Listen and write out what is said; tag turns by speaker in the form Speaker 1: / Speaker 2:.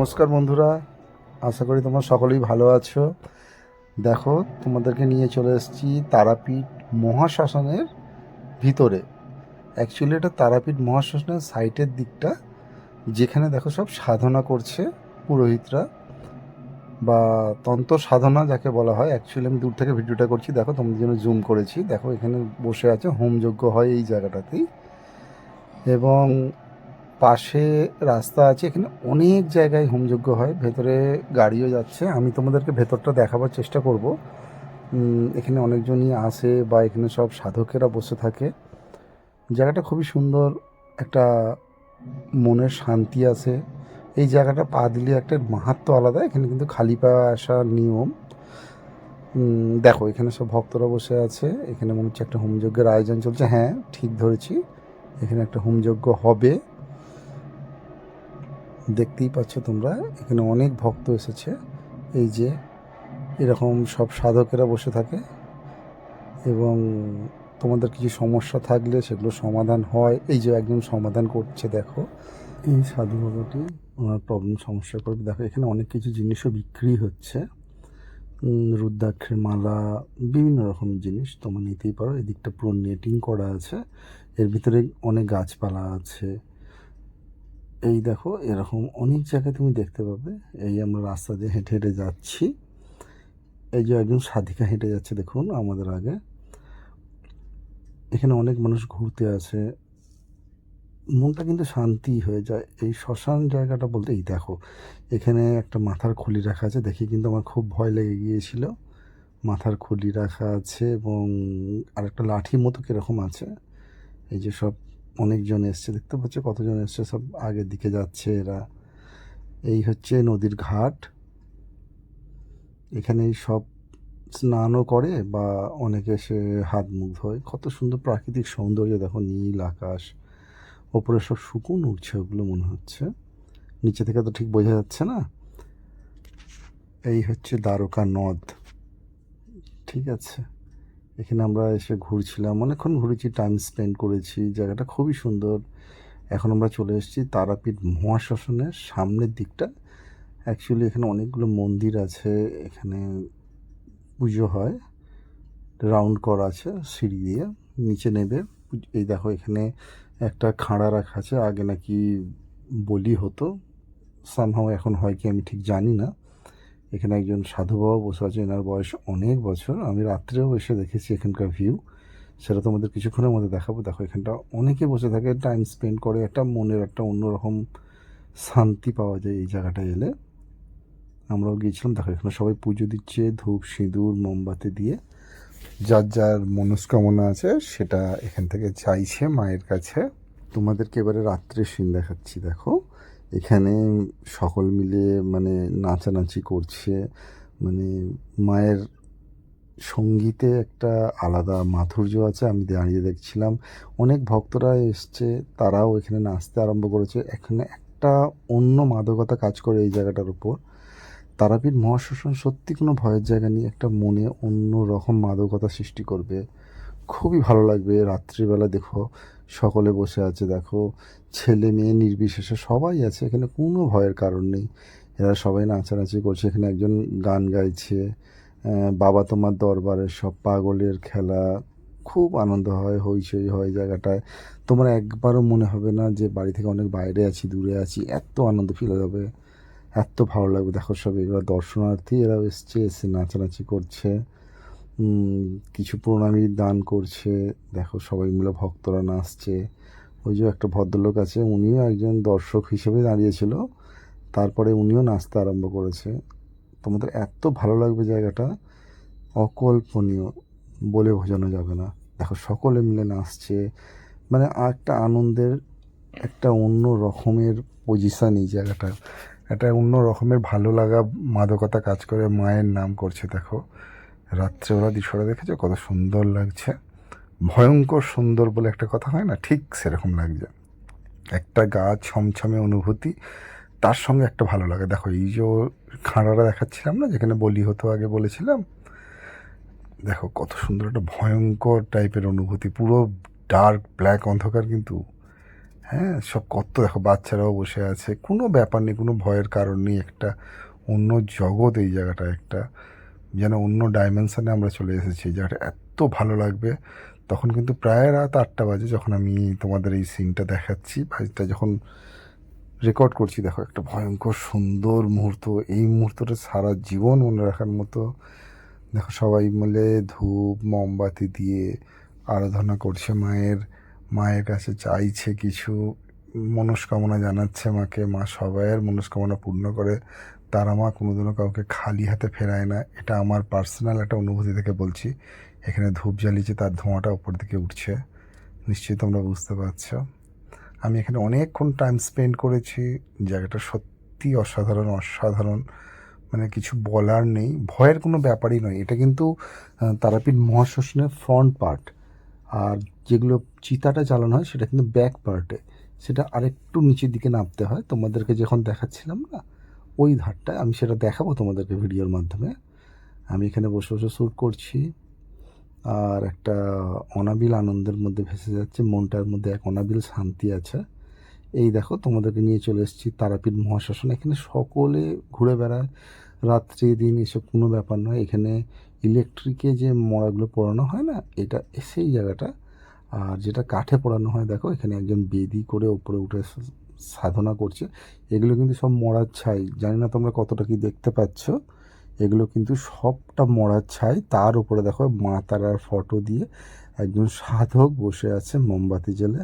Speaker 1: নমস্কার বন্ধুরা, আশা করি তোমরা সকলেই ভালো আছো। দেখো, তোমাদেরকে নিয়ে চলে এসেছি তারাপীঠ মহাশ্মশানের ভিতরে। অ্যাকচুয়ালি এটা তারাপীঠ মহাশ্মশানের সাইটের দিকটা, যেখানে দেখো সব সাধনা করছে পুরোহিতরা, বা তন্ত্র সাধনা যাকে বলা হয়। অ্যাকচুয়ালি আমি দূর থেকে ভিডিওটা করছি, দেখো তোমাদের জন্য জুম করেছি। দেখো এখানে বসে আছে, হোমযজ্ঞ হয় এই জায়গাটাতেই। এবং পাশে রাস্তা আছে, এখানে অনেক জায়গায় হোমযজ্ঞ হয়, ভেতরে গাড়িও যাচ্ছে। আমি তোমাদেরকে ভেতরটা দেখাবার চেষ্টা করব। এখানে অনেকজনই আসে বা এখানে সব সাধকেরা বসে থাকে। জায়গাটা খুবই সুন্দর, একটা মনের শান্তি আছে। এই জায়গাটা পা দিলে একটা মাহাত্ম আলাদা, এখানে কিন্তু খালি পা আসার নিয়ম। দেখো, এখানে সব ভক্তরা বসে আছে, এখানে মনে হচ্ছে একটা হোমযজ্ঞের আয়োজন চলছে। হ্যাঁ ঠিক ধরেছি, এখানে একটা হোমযজ্ঞ হবে। দেখতেই পাচ্ছ তোমরা, এখানে অনেক ভক্ত এসেছে। এই যে, এরকম সব সাধকেরা বসে থাকে এবং তোমাদের কিছু সমস্যা থাকলে সেগুলো সমাধান হয়। এই যে একজন সমাধান করছে, দেখো। এই সাধু বাবাটি ওনার প্রবলেম সমস্যা করবে। দেখো, এখানে অনেক কিছু জিনিসও বিক্রি হচ্ছে। রুদ্রাক্ষের মালা, বিভিন্ন রকম জিনিস তোমরা নিতেই পারো। এদিকটা পুরো নেটিং করা আছে। এর ভিতরে অনেক গাছপালা আছে। এই দেখো, এরকম অনেক জায়গায় তুমি দেখতে পাবে। এই আমরা রাস্তা দিয়ে হেঁটে হেঁটে যাচ্ছি। এই যে একজন সাধিকা হেঁটে যাচ্ছে, দেখুন, আমাদের আগে। এখানে অনেক মানুষ ঘুরতে আসে। মনটা কিন্তু শান্তি হয়ে যায়। এই শ্মশান জায়গাটা বলতে, এই দেখো, এখানে একটা মাথার খুলি রাখা আছে। দেখি কিন্তু আমার খুব ভয় লেগে গিয়েছিল। মাথার খুলি রাখা আছে এবং আরেকটা লাঠি মতো কীরকম আছে। এই যে সব অনেকজন এসছে, দেখতে পাচ্ছ কতজন এসছে, সব আগের দিকে যাচ্ছে এরা। এই হচ্ছে নদীর ঘাট। এখানে সব স্নানও করে বা অনেকে এসে হাত মুখ ধোয় কত সুন্দর প্রাকৃতিক সৌন্দর্য, দেখো নীল আকাশ। ওপরে সব শুকুন উঠছে ওগুলো মনে হচ্ছে। নিচে থেকে তো ঠিক বোঝা যাচ্ছে না। এই হচ্ছে দ্বারকা নদ। ঠিক আছে। এখানে আমরা এসে ঘুরছিলাম। অনেকক্ষণ ঘুরেছি টাইম স্পেন্ড করেছি। জায়গাটা খুবই সুন্দর। এখন আমরা চলে এসেছি তারাপীঠ মহাশ্মশানের সামনের দিকটা। অ্যাকচুয়ালি এখানে অনেকগুলো মন্দির আছে। এখানে পুজো হয়। রাউন্ড করা আছে সিঁড়ি দিয়ে, নিচে নেবে। এই দেখো এখানে একটা খাঁড়া রাখা আছে। আগে নাকি বলি হতো। সামহাও এখন হয় কি আমি ঠিক জানি না। এখানে একজন সাধু বাবা বসে আছে এনার বয়স অনেক বছর। আমি রাত্রেও এসে দেখেছি এখানকার ভিউ সেটা তোমাদের কিছুক্ষণের মধ্যে দেখাবো। দেখো, এখানটা অনেকে বসে থাকে টাইম স্পেন্ড করে। একটা মনের একটা অন্যরকম শান্তি পাওয়া যায় এই জায়গাটায় এলে। আমরাও গিয়েছিলাম। দেখো, এখানে সবাই পুজো দিচ্ছে, ধূপ, সিঁদুর, মোমবাতি দিয়ে। যার যার মনস্কামনা আছে, সেটা এখান থেকে চাইছে মায়ের কাছে। তোমাদেরকে এবারে রাত্রে সিন দেখাচ্ছি, দেখো। এখানে সকল মিলে মানে নাচানাচি করছে। মানে মায়ের সঙ্গীতে একটা আলাদা মাধুর্য আছে, আমি দাঁড়িয়ে দেখছিলাম। অনেক ভক্তরা এসছে, তারাও এখানে নাচতে আরম্ভ করেছে। এখানে একটা অন্য মাদকতা কাজ করে এই জায়গাটার উপর। তারাপীঠ মহাশ্মশান সত্যি কোনো ভয়ের জায়গা নেই, একটা মনে অন্য রকম মাদকতা সৃষ্টি করবে। খুবই ভালো লাগবে। রাত্রিবেলা দেখো, সকলে বসে আছে, দেখো, ছেলে মেয়ে নির্বিশেষে সবাই আছে, এখানে কোনো ভয়ের কারণ নেই। এরা সবাই নাচানাচি করছে, এখানে একজন গান গাইছে বাবা তোমার দরবারে সব পাগলের খেলা, খুব আনন্দ হয়, হইচই হয় জায়গাটায়। তোমার একবারও মনে হবে না যে বাড়ি থেকে অনেক বাইরে আছি, দূরে আছি, এত আনন্দ ফিল হবে এত ভালো লাগবে। দেখো সব এগুলো দর্শনার্থী, এরাও এসছে, এসে নাচানাচি করছে। কিছু প্রণামী দান করছে। দেখো, সবাই মিলে ভক্তরা নাচছে। ওই যে একটা ভদ্রলোক আছে, উনিও একজন দর্শক হিসেবে দাঁড়িয়েছিল। তারপরে উনিও নাচতে আরম্ভ করেছে। তোমাদের এত ভালো লাগবে জায়গাটা। অকল্পনীয়, বলে বোঝানো যাবে না। দেখো, সকলে মিলে নাচছে। মানে একটা আনন্দের, একটা অন্য রকমের পজিশান এই জায়গাটা। একটা অন্য রকমের ভালো লাগা, মাদকতা কাজ করে, মায়ের নাম করছে, দেখো। রাত্রে ওরা দৃশ্যটা দেখেছ? কত সুন্দর লাগছে। ভয়ঙ্কর সুন্দর বলে একটা কথা হয় না? ঠিক সেরকম লাগছে। একটা গা ছমছমে অনুভূতি, তার সঙ্গে একটা ভালো লাগে। দেখো, এই যে খাঁড়াটা দেখাচ্ছিলাম না, যেখানে বলি হতো আগে বলেছিলাম? দেখো, কত সুন্দর একটা ভয়ঙ্কর টাইপের অনুভূতি, পুরো ডার্ক ব্ল্যাক অন্ধকার কিন্তু। হ্যাঁ সব কত, দেখো, বাচ্চারাও বসে আছে। কোনো ব্যাপার নেই, কোনো ভয়ের কারণ নেই, একটা অন্য জগৎ এই জায়গাটা একটা যেন অন্য ডাইমেনশনে আমরা চলে এসেছি। জায়গাটা এত ভালো লাগবে। তখন কিন্তু প্রায় রাত আটটা বাজে যখন আমি তোমাদের এই সিনটা দেখাচ্ছি। ভাইটা যখন রেকর্ড করছি, দেখো একটা ভয়ঙ্কর সুন্দর মুহূর্ত। এই মুহূর্তটা সারা জীবন মনে রাখার মতো। দেখো সবাই মিলে ধূপ, মোমবাতি দিয়ে আরাধনা করছে মায়ের। মায়ের কাছে চাইছে কিছু। মনস্কামনা জানাচ্ছে মাকে। মা সবাইয়ের মনস্কামনা পূর্ণ করে। তারা মা কোনোদিনও কাউকে খালি হাতে ফেরায় না। এটা আমার পার্সোনাল একটা অনুভূতি থেকে বলছি। এখানে ধূপ জ্বালিয়েছে, তার ধোঁয়াটা উপর দিকে উঠছে। নিশ্চয়ই তোমরা বুঝতে পারছ। আমি এখানে অনেকক্ষণ টাইম স্পেন্ড করেছি। জায়গাটা সত্যি অসাধারণ অসাধারণ। মানে কিছু বলার নেই। ভয়ের কোনো ব্যাপারই নয়। এটা কিন্তু তারাপীঠ মহাশ্মশানের ফ্রন্ট পার্ট আর যেগুলো চিতাটা জ্বালানো হয়, সেটা কিন্তু ব্যাক পার্টে সেটা আরেকটু নিচের দিকে নামতে হয়। তোমাদেরকে যখন দেখাচ্ছিলাম না ওই ধারটায় আমি সেটা দেখাবো তোমাদেরকে ভিডিওর মাধ্যমে। আমি এখানে বসে বসে শ্যুট করছি, আর একটা অনাবিল আনন্দের মধ্যে ভেসে যাচ্ছে, মনটার মধ্যে এক অনাবিল শান্তি আছে। এই দেখো, তোমাদেরকে নিয়ে চলে এসেছি তারাপীঠ মহাশ্মশান এখানে সকলে ঘুরে বেড়ায়, রাত্রি দিন এসব কোনো ব্যাপার নয়। এখানে ইলেকট্রিকে যে মরাগুলো পোড়ানো হয় না, এটা সেই জায়গাটা। আর যেটা কাঠে পড়ানো হয়, দেখো, এখানে একজন বেদি করে ওপরে উঠে সাধনা করছে। এগুলো কিন্তু সব মরার ছাই। জানি না তোমরা কতটা কি দেখতে পাচ্ছ। এগুলো কিন্তু সবটা মরার ছাই। তার উপরে দেখো মা তারার ফটো দিয়ে একজন সাধক বসে আছে মোমবাতি জ্বেলে।